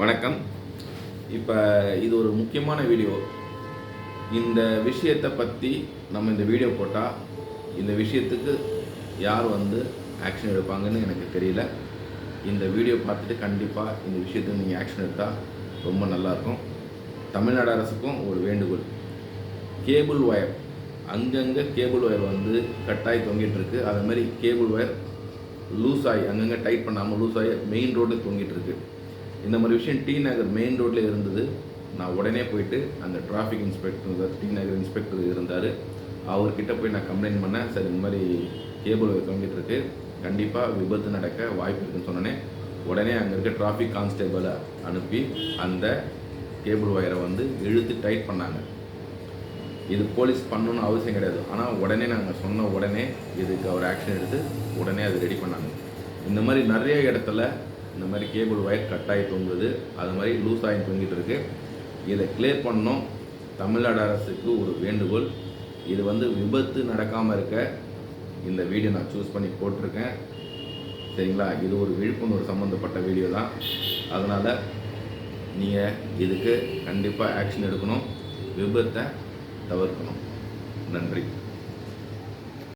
வணக்கம். இப்போ இது ஒரு முக்கியமான வீடியோ. இந்த விஷயத்தை பற்றி நம்ம இந்த வீடியோ போட்டால் இந்த விஷயத்துக்கு யார் வந்து ஆக்ஷன் எடுப்பாங்கன்னு எனக்கு தெரியல. இந்த வீடியோ பார்த்துட்டு கண்டிப்பாக இந்த விஷயத்துக்கு நீங்கள் ஆக்ஷன் எடுத்தால் ரொம்ப நல்லாயிருக்கும். தமிழ்நாடு அரசுக்கும் ஒரு வேண்டுகோள். கேபிள் ஒயர் அங்கங்கே கேபிள் ஒயர் வந்து கட்டாயி தொங்கிட்டுருக்கு அதே மாதிரி கேபிள் ஒயர் லூஸ் ஆகி அங்கங்கே டைட் பண்ணாமல் லூஸ் ஆகி மெயின் ரோட்டில் தொங்கிட்டு இருக்குது இந்த மாதிரி விஷயம் டி நகர் மெயின் ரோட்டில் இருந்தது. நான் உடனே போயிட்டு அந்த traffic inspector T Nagar inspector இருந்தார். அவர்கிட்ட போய் நான் கம்ப்ளைண்ட் பண்ணேன். சார் இந்த மாதிரி கேபிள் தொங்கிட்டு இருக்கு. கண்டிப்பாக விபத்து நடக்க வாய்ப்பு இருக்குன்னு சொன்னோன்னே உடனே அங்கே இருக்க டிராஃபிக் கான்ஸ்டேபிளை அனுப்பி அந்த கேபிள் ஒயரை வந்து இழுத்து டைட் பண்ணாங்க. இது போலீஸ் பண்ணணும்னு அவசியம் கிடையாது. ஆனால் உடனே நாங்கள் சொன்ன உடனே இதுக்கு அவர் ஆக்ஷன் எடுத்து உடனே அதை ரெடி பண்ணாங்க. இந்த மாதிரி நிறைய இடத்துல இந்த மாதிரி கேபிள் ஒயர் கட்டாயி தொங்குது. அது மாதிரி லூஸ் ஆகி தொங்கிட்டு இருக்கு. இதை கிளியர் பண்ணணும். தமிழ்நாடு அரசுக்கு ஒரு வேண்டுகோள். இது வந்து விபத்து நடக்காமல் இருக்க இந்த வீடியோ நான் சூஸ் பண்ணி போட்டிருக்கேன். சரிங்களா? இது ஒரு விழிப்புணர்வு சம்மந்தப்பட்ட வீடியோ தான். அதனால் நீங்கள் இதுக்கு கண்டிப்பாக ஆக்ஷன் எடுக்கணும். விபத்தை தவிர்க்கணும். நன்றி.